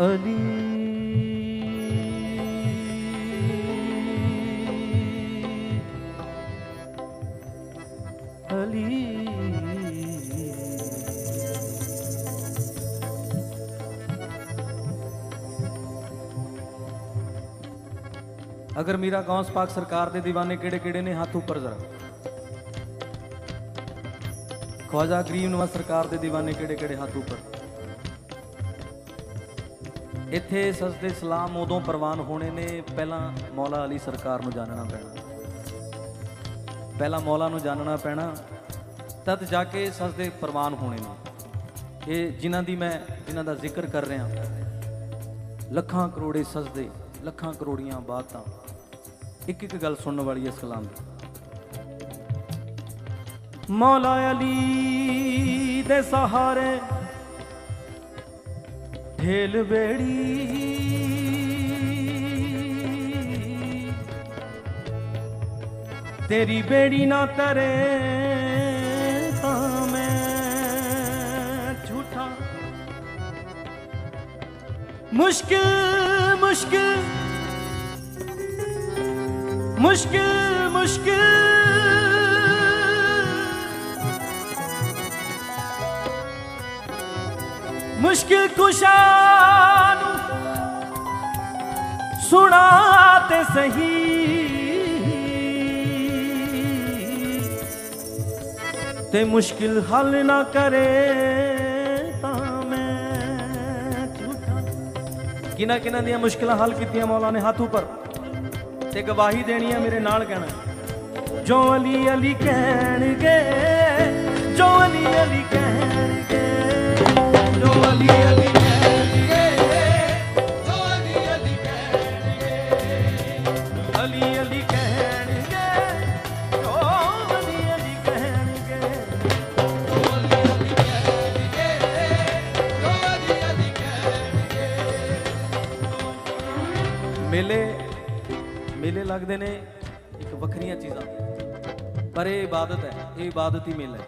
ਅਲੀ। ਅਲੀ। ਅਗਰ ਮੀਰਾ ਗੌਸ ਪਾਕ ਸਰਕਾਰ ਦੇ دیਵਾਨੇ ਕਿਹੜੇ ਕਿਹੜੇ ਨੇ, ਹੱਥ ਉੱਪਰ ਜ਼ਰਾ। ਖਵਾਜਾ ਗਰੀਬ ਨਵਾਜ਼ ਸਰਕਾਰ ਦੇ دیਵਾਨੇ ਕਿਹੜੇ ਕਿਹੜੇ ਹੱਥ ਉੱਪਰ। ਇੱਥੇ ਸਜਦੇ ਸਲਾਮ ਉਦੋਂ ਪ੍ਰਵਾਨ ਹੋਣੇ ਨੇ ਪਹਿਲਾਂ ਮੌਲਾ ਅਲੀ ਸਰਕਾਰ ਨੂੰ ਜਾਣਨਾ ਪੈਣਾ। ਪਹਿਲਾਂ ਮੌਲਾ ਨੂੰ ਜਾਣਨਾ ਪੈਣਾ, ਤਦ ਜਾ ਕੇ ਸਜਦੇ ਪ੍ਰਵਾਨ ਹੋਣੇ ਨੇ। ਇਹ ਜਿਨ੍ਹਾਂ ਦੀ ਮੈਂ, ਜਿਨ੍ਹਾਂ ਦਾ ਜ਼ਿਕਰ ਕਰ ਰਿਹਾ, ਲੱਖਾਂ ਕਰੋੜੇ ਸਜਦੇ ਲੱਖਾਂ ਕਰੋੜੀਆਂ ਬਾਤਾਂ। ਇੱਕ ਇੱਕ ਗੱਲ ਸੁਣਨ ਵਾਲੀ ਹੈ ਸਲਾਮ ਦੀ। ਮੌਲਾ ਅਲੀ ਦੇ ਸਹਾਰੇ ਢੇਲ ਬੇੜੀ ਤੇਰੀ ਬੇੜੀ ਨਾ ਤਰੇ ਤਾਂ ਮੈਂ ਝੂਠਾ। ਮੁਸ਼ਕਿਲ ਮੁਸ਼ਕਿਲ। ਮੁਸ਼ਕਿਲ ਮੁਸ਼ਕਿਲ। ਮੁਸ਼ਕਿਲ ਕੁਸ਼ਾ ਨੂੰ ਸੁਣਾ ਤੇ ਸਹੀ। ਤੇ ਮੁਸ਼ਕਿਲ ਹੱਲ ਨਾ ਕਰੇ ਤਾਂ ਮੈਂ ਝੂਠਾ। ਕਿਨਾਂ ਕਿਨਾਂ ਦੀਆਂ ਮੁਸ਼ਕਿਲਾਂ ਹੱਲ ਕੀਤੀਆਂ ਮੌਲਾ ਨੇ ਹੱਥ ਉੱਪਰ? ਤੇ ਗਵਾਹੀ ਦੇਣੀ ਹੈ ਮੇਰੇ ਨਾਲ ਕਹਿਣਾ। ਜੋ ਅਲੀ ਅਲੀ ਕਹਿਣਗੇ, ਜੋ ਅਲੀ ਅਲੀ ਮੇਲੇ ਮੇਲੇ ਲੱਗਦੇ ਨੇ ਇੱਕ ਵੱਖਰੀਆਂ ਚੀਜ਼ਾਂ ਪਰ ਇਹ ਇਬਾਦਤ ਹੈ, ਇਹ ਇਬਾਦਤ ਹੀ ਮੇਲਾ ਹੈ।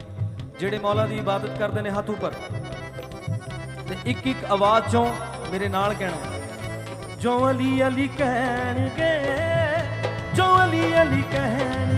ਜਿਹੜੇ ਮੌਲਾ ਦੀ ਇਬਾਦਤ ਕਰਦੇ ਨੇ ਹੱਥ ਉੱਪਰ ਤੇ ਇੱਕ ਇੱਕ ਆਵਾਜ਼ ਚੋਂ ਮੇਰੇ ਨਾਲ ਕਹਿਣਾ। ਜੋ ਅਲੀ ਅਲੀ ਕਹਿਣਗੇ, ਜੋ ਅਲੀ ਅਲੀ ਕਹਿਣਗੇ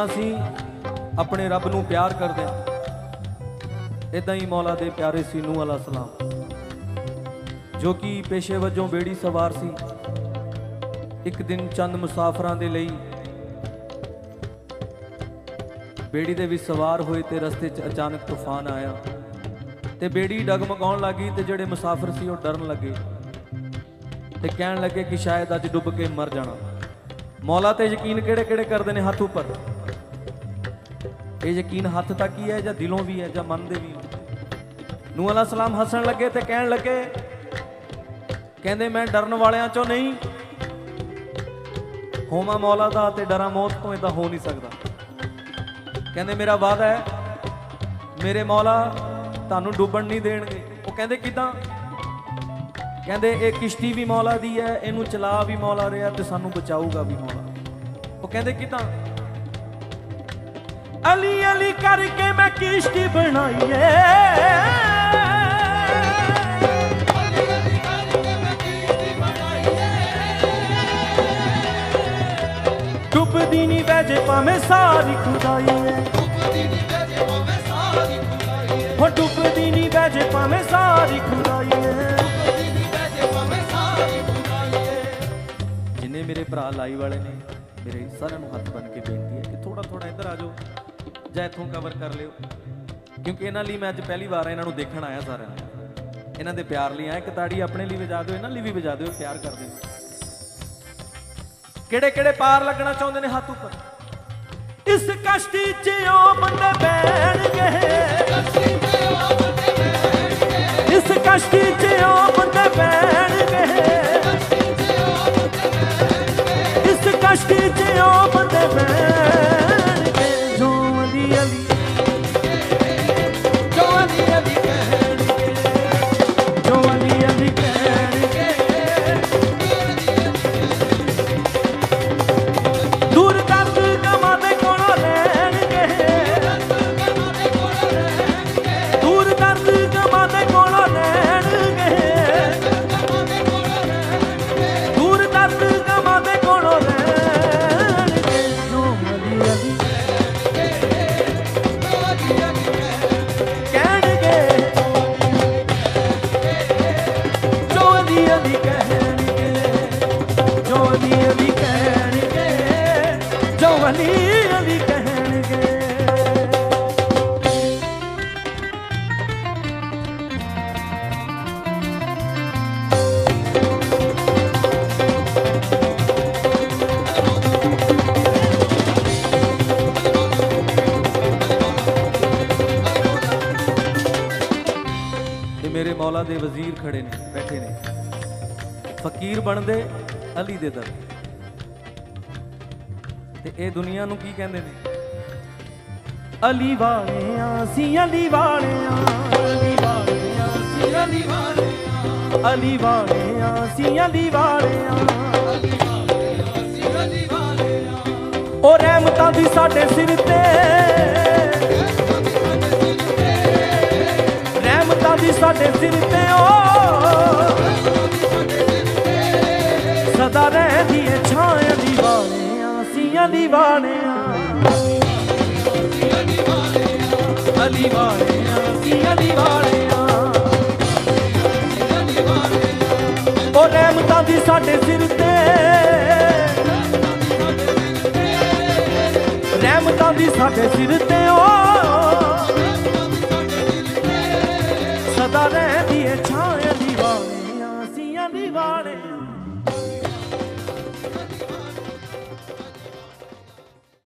ਜਿੱਦਾਂ ਅਸੀਂ ਆਪਣੇ ਰੱਬ ਨੂੰ ਪਿਆਰ ਕਰਦੇ ਹਾਂ ਇਦਾਂ ਹੀ ਮੌਲਾ ਦੇ ਪਿਆਰੇ ਸੀ ਨੂਹ ਅਲਾ ਸਲਾਮ। ਜੋ ਕਿ ਪੇਸ਼ੇ ਵਜੋਂ ਬੇੜੀ ਸਵਾਰ ਸੀ, ਇੱਕ ਦਿਨ ਚੰਦ ਮੁਸਾਫਰਾਂ ਦੇ ਲਈ ਬੇੜੀ ਦੇ ਵਿੱਚ ਸਵਾਰ ਹੋਏ ਤੇ ਰਸਤੇ 'ਚ ਅਚਾਨਕ ਤੂਫਾਨ ਆਇਆ ਤੇ ਬੇੜੀ ਡਗਮਗਾਉਣ ਲੱਗੀ ਤੇ ਜਿਹੜੇ ਮੁਸਾਫਰ ਸੀ ਉਹ ਡਰਨ ਲੱਗੇ ਤੇ ਕਹਿਣ ਲੱਗੇ ਕਿ ਸ਼ਾਇਦ ਅੱਜ ਡੁੱਬ ਕੇ ਮਰ ਜਾਣਾ। ਮੌਲਾ ਤੇ ਯਕੀਨ ਕਿਹੜੇ ਕਿਹੜੇ ਕਰਦੇ ਨੇ ਹੱਥ ਉੱਪਰ? ਇਹ ਯਕੀਨ ਹੱਥ ਤੱਕ ਹੀ ਹੈ ਜਾਂ ਦਿਲੋਂ ਵੀ ਹੈ ਜਾਂ ਮਨ ਦੇ ਵੀ ਨੂਹ ਅਲਾ ਸਲਾਮ ਹੱਸਣ ਲੱਗੇ ਤੇ ਕਹਿਣ ਲੱਗੇ, ਕਹਿੰਦੇ ਮੈਂ ਡਰਨ ਵਾਲਿਆਂ ਚੋਂ ਨਹੀਂ। ਹੋਮਾ ਮੌਲਾ ਦਾ ਤੇ ਡਰਾਂ ਮੌਤ ਤੋਂ ਇਦਾਂ ਹੋ ਨਹੀਂ ਸਕਦਾ। ਕਹਿੰਦੇ ਮੇਰਾ ਵਾਅਦਾ ਹੈ, ਮੇਰੇ ਮੌਲਾ ਤੁਹਾਨੂੰ ਡੁੱਬਣ ਨਹੀਂ ਦੇਣਗੇ। ਉਹ ਕਹਿੰਦੇ ਕਿਦਾਂ? ਕਹਿੰਦੇ ਇਹ ਕਿਸ਼ਤੀ ਵੀ ਮੌਲਾ ਦੀ ਹੈ, ਇਹਨੂੰ ਚਲਾ ਵੀ ਮੌਲਾ ਰਿਹਾ ਤੇ ਸਾਨੂੰ ਬਚਾਊਗਾ ਵੀ ਮੌਲਾ। ਉਹ ਕਹਿੰਦੇ ਕਿਦਾਂ? ਅਲੀ ਅਲੀ ਕਰਕੇ ਮੈਂ ਕਿਸ਼ਤੀ ਬਣਾਈ ਏ ਡੁੱਬਦੀ ਨਹੀਂ ਵੈਜੇ ਭਾਵੇਂ ਸਾਰੀ ਖੁਦਾਈ ਏ। ਹੋ ਡੁੱਬਦੀ ਨਹੀਂ ਵੈਜੇ ਭਾਵੇਂ ਸਾਰੀ ਖੁਦਾਈ ਏ। ਜਿੰਨੇ ਮੇਰੇ ਭਰਾ ਲਾਈ ਵਾਲੇ ਨੇ, ਮੇਰੇ ਸਾਰਿਆਂ ਨੂੰ ਹੱਥ ਬਨ ਕੇ ਬੇਨਤੀ ਹੈ ਕਿ ਥੋੜਾ ਥੋੜਾ ਇੱਧਰ ਆ ਜਾਓ। ਜਾਂ ਇੱਥੋਂ ਕਵਰ ਕਰ ਲਿਓ। ਕਿਉਂਕਿ ਇਹਨਾਂ ਲਈ ਮੈਂ ਅੱਜ ਪਹਿਲੀ ਵਾਰ ਇਹਨਾਂ ਨੂੰ ਦੇਖਣ ਆਇਆ ਸਾਰਿਆਂ ਨੂੰ। ਇਹਨਾਂ ਦੇ ਪਿਆਰ ਲਈ ਆਇਆ ਇੱਕ ਤਾੜੀ ਆਪਣੇ ਲਈ ਵਜਾ ਦਿਓ, ਇਹਨਾਂ ਲਈ ਵੀ ਵਜਾ ਦਿਓ, ਪਿਆਰ ਕਰਦੇ ਦਿਓ ਕਿਹੜੇ ਕਿਹੜੇ ਪਾਰ ਲੱਗਣਾ ਚਾਹੁੰਦੇ ਨੇ ਹੱਥ ਉੱਪਰ? ਇਸ ਕਸ਼ਤੀ 'ਚ ਉਹ ਬੰਦੇ ਬੈਣਗੇ ਇਸ ਕਸ਼ਤੀ 'ਚ ਉਹ ਬੰਦੇ ਬੈਣਗੇ ਇਸ ਕਸ਼ਤੀ 'ਚ ਉਹ ਬੰਦੇ ਬੈਣਗੇ ਦੇ ਵਜ਼ੀਰ ਖੜੇ ਨੇ, ਬੈਠੇ ਨੇ। ਫਕੀਰ ਬਣਦੇ, ਅਲੀ ਦੇ ਦਰ। ਤੇ ਇਹ ਦੁਨੀਆ ਨੂੰ ਕੀ ਕਹਿੰਦੇ ਨੇ? ਅਲੀ ਵਾਲਿਆਂ ਸੀ ਅਲੀ ਵਾਲਿਆਂ। ਅਲੀ ਵਾਲਿਆਂ ਸੀ ਅਲੀ ਵਾਲਿਆਂ। ਅਲੀ ਵਾਲਿਆਂ ਸੀ ਅਲੀ ਵਾਲਿਆਂ। ਉਹ ਰਹਿਮਤਾਂ ਦੀ ਸਾਡੇ ਸਿਰ ਤੇ। ਸਾਡੇ ਸਿਰ ਤੇ ਓ। ਸਦਾ ਰਹਿੰਦੀ ਏ ਛਾਂ ਦੀ ਸੀਆਂ ਦੀ ਵਾਲਿਆਂ ਅਲੀ ਵਾਲਿਆਂ ਸੀਆਂ ਦੀ ਵਾਲਿਆਂ ਉਹ ਰਹਿਮਤਾਂ ਦੀ ਸਾਡੇ ਸਿਰ ਤੇ। ਰਹਿਮਤਾਂ ਦੀ ਸਾਡੇ ਸਿਰ ਤੇ ਓ।